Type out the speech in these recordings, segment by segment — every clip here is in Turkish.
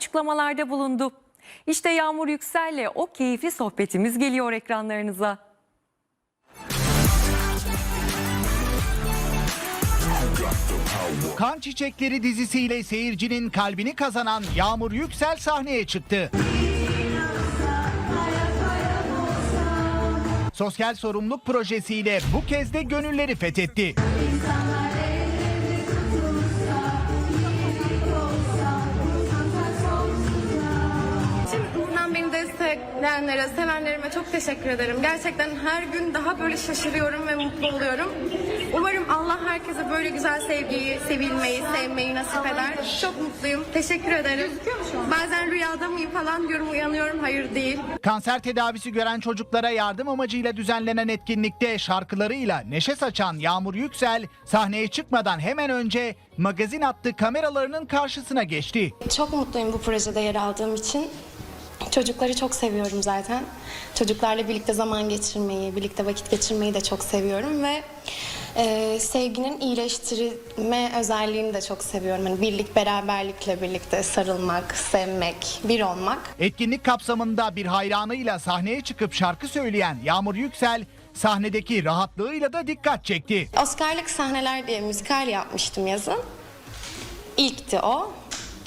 açıklamalarda bulundu. İşte Yağmur Yüksel'le o keyifli sohbetimiz geliyor ekranlarınıza. Kan Çiçekleri dizisiyle seyircinin kalbini kazanan Yağmur Yüksel sahneye çıktı. Sosyal sorumluluk projesiyle bu kez de gönülleri fethetti. Şimdi destekleyenlere, sevenlerime çok teşekkür ederim. Gerçekten her gün daha böyle şaşırıyorum ve mutlu oluyorum. Umarım Allah herkese böyle güzel sevgiyi, sevilmeyi, sevmeyi nasip eder. Çok mutluyum. Teşekkür ederim. Bazen rüyada mıyım falan diyorum, uyanıyorum. Hayır değil. Kanser tedavisi gören çocuklara yardım amacıyla düzenlenen etkinlikte şarkılarıyla neşe saçan Yağmur Yüksel sahneye çıkmadan hemen önce magazin attı kameralarının karşısına geçti. Çok mutluyum bu projede yer aldığım için. Çocukları çok seviyorum zaten. Çocuklarla birlikte zaman geçirmeyi, birlikte vakit geçirmeyi de çok seviyorum ve e, sevginin iyileştirme özelliğini de çok seviyorum. Hani birlik, beraberlikle birlikte sarılmak, sevmek, bir olmak. Etkinlik kapsamında bir hayranıyla sahneye çıkıp şarkı söyleyen Yağmur Yüksel sahnedeki rahatlığıyla da dikkat çekti. Oscar'lık sahneler diye müzikal yapmıştım yazın. İlkti o.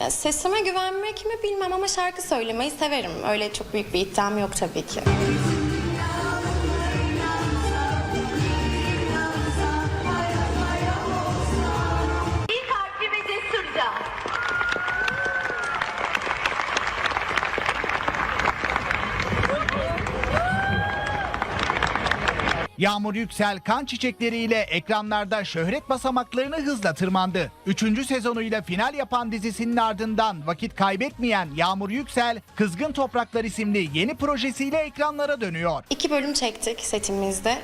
Sesime güvenmek mi bilmem ama şarkı söylemeyi severim. Öyle çok büyük bir iddiam yok tabii ki. Yağmur Yüksel kan çiçekleriyle ekranlarda şöhret basamaklarını hızla tırmandı. Üçüncü sezonuyla final yapan dizisinin ardından vakit kaybetmeyen Yağmur Yüksel, Kızgın Topraklar isimli yeni projesiyle ekranlara dönüyor. İki bölüm çektik setimizde.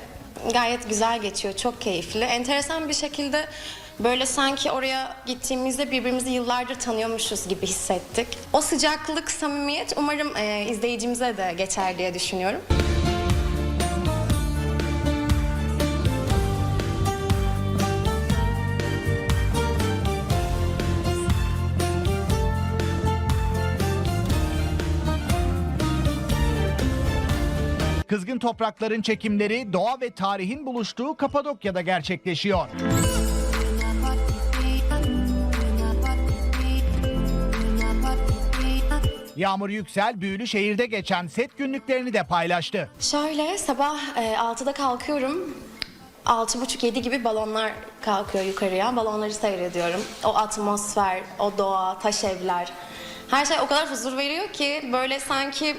Gayet güzel geçiyor, çok keyifli. Enteresan bir şekilde böyle sanki oraya gittiğimizde birbirimizi yıllardır tanıyormuşuz gibi hissettik. O sıcaklık, samimiyet umarım e, izleyicimize de geçer diye düşünüyorum. Kızgın Toprakların çekimleri doğa ve tarihin buluştuğu Kapadokya'da gerçekleşiyor. Yağmur Yüksel büyülü şehirde geçen set günlüklerini de paylaştı. Şöyle sabah e, 6'da kalkıyorum. 6.30-7 gibi balonlar kalkıyor yukarıya. Balonları seyrediyorum. O atmosfer, o doğa, taş evler. Her şey o kadar huzur veriyor ki böyle sanki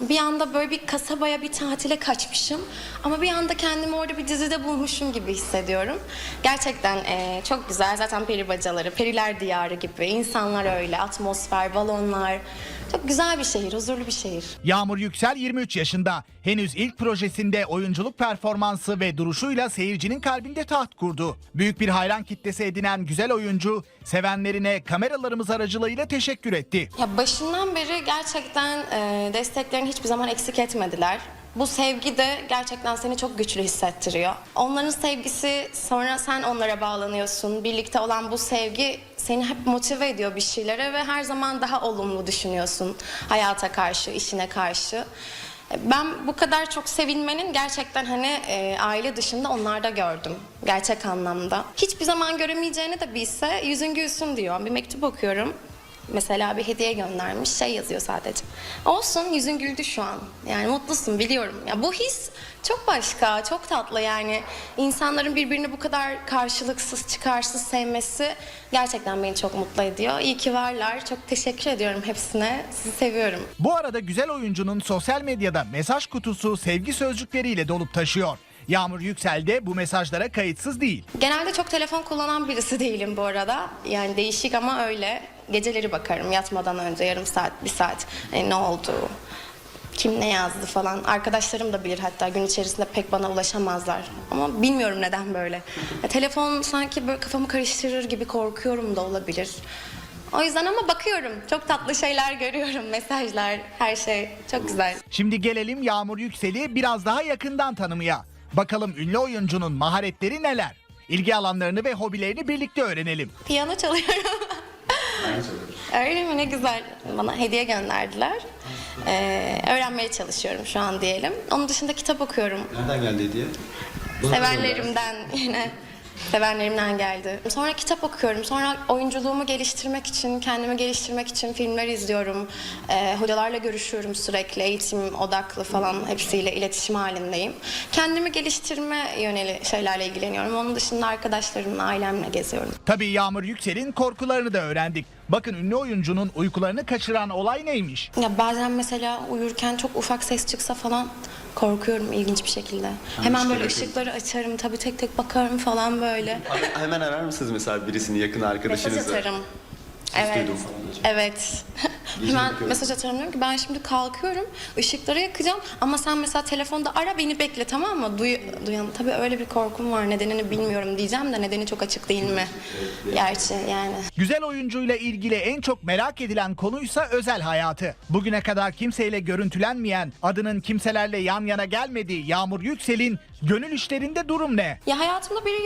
bir anda böyle bir kasabaya bir tatile kaçmışım. Ama bir anda kendimi orada bir dizide bulmuşum gibi hissediyorum. Gerçekten e, çok güzel. Zaten peri bacaları, periler diyarı gibi. İnsanlar öyle, atmosfer, balonlar. Çok güzel bir şehir, huzurlu bir şehir. Yağmur Yüksel 23 yaşında. Henüz ilk projesinde oyunculuk performansı ve duruşuyla seyircinin kalbinde taht kurdu. Büyük bir hayran kitlesi edinen güzel oyuncu sevenlerine kameralarımız aracılığıyla teşekkür etti. Ya başından beri gerçekten e, desteklerini hiçbir zaman eksik etmediler. Bu sevgi de gerçekten seni çok güçlü hissettiriyor. Onların sevgisi sonra sen onlara bağlanıyorsun. Birlikte olan bu sevgi seni hep motive ediyor bir şeylere ve her zaman daha olumlu düşünüyorsun hayata karşı, işine karşı. Ben bu kadar çok sevilmenin gerçekten hani e, aile dışında onlarda gördüm. Gerçek anlamda. Hiçbir zaman göremeyeceğini de bilse yüzün gülsün diyor. Bir mektup okuyorum. Mesela bir hediye göndermiş şey yazıyor sadece. Olsun yüzün güldü şu an. Yani mutlusun biliyorum. Ya bu his çok başka, çok tatlı yani. insanların birbirini bu kadar karşılıksız, çıkarsız sevmesi gerçekten beni çok mutlu ediyor. İyi ki varlar. Çok teşekkür ediyorum hepsine. Sizi seviyorum. Bu arada güzel oyuncunun sosyal medyada mesaj kutusu sevgi sözcükleriyle dolup taşıyor. Yağmur Yüksel de bu mesajlara kayıtsız değil. Genelde çok telefon kullanan birisi değilim bu arada. Yani değişik ama öyle. Geceleri bakarım yatmadan önce yarım saat, bir saat. E, ne oldu? Kim ne yazdı falan. Arkadaşlarım da bilir hatta gün içerisinde pek bana ulaşamazlar. Ama bilmiyorum neden böyle. Ya, telefon sanki böyle kafamı karıştırır gibi korkuyorum da olabilir. O yüzden ama bakıyorum. Çok tatlı şeyler görüyorum. Mesajlar, her şey. Çok güzel. Şimdi gelelim Yağmur Yüksel'i biraz daha yakından tanımaya. Bakalım ünlü oyuncunun maharetleri neler? İlgi alanlarını ve hobilerini birlikte öğrenelim. Piyano çalıyorum. Öyle mi? Ne güzel. Bana hediye gönderdiler. Ee, öğrenmeye çalışıyorum şu an diyelim. Onun dışında kitap okuyorum. Nereden geldi hediye? Sevenlerimden yine sevenlerimden geldi. Sonra kitap okuyorum. Sonra oyunculuğumu geliştirmek için, kendimi geliştirmek için filmler izliyorum. Ee, hocalarla görüşüyorum sürekli. Eğitim odaklı falan hepsiyle iletişim halindeyim. Kendimi geliştirme yöneli şeylerle ilgileniyorum. Onun dışında arkadaşlarımla, ailemle geziyorum. Tabii Yağmur Yüksel'in korkularını da öğrendik. Bakın ünlü oyuncunun uykularını kaçıran olay neymiş? Ya bazen mesela uyurken çok ufak ses çıksa falan korkuyorum ilginç bir şekilde. Hemen böyle ışıkları ışıkları açarım tabii tek tek bakarım falan böyle. Hemen- Hemen arar mısınız mesela birisini yakın Mesaj arkadaşınızı? atarım. Evet. duydum falan. Evet. Gece Hemen bakıyorum. mesaj atarım diyorum ki ben şimdi kalkıyorum ışıkları yakacağım ama sen mesela telefonda ara beni bekle tamam mı? Duy, duyan tabii öyle bir korkum var nedenini bilmiyorum diyeceğim de nedeni çok açık değil mi? Gerçi yani. Güzel oyuncuyla ilgili en çok merak edilen konuysa özel hayatı. Bugüne kadar kimseyle görüntülenmeyen, adının kimselerle yan yana gelmediği Yağmur Yüksel'in gönül işlerinde durum ne? Ya hayatımda biri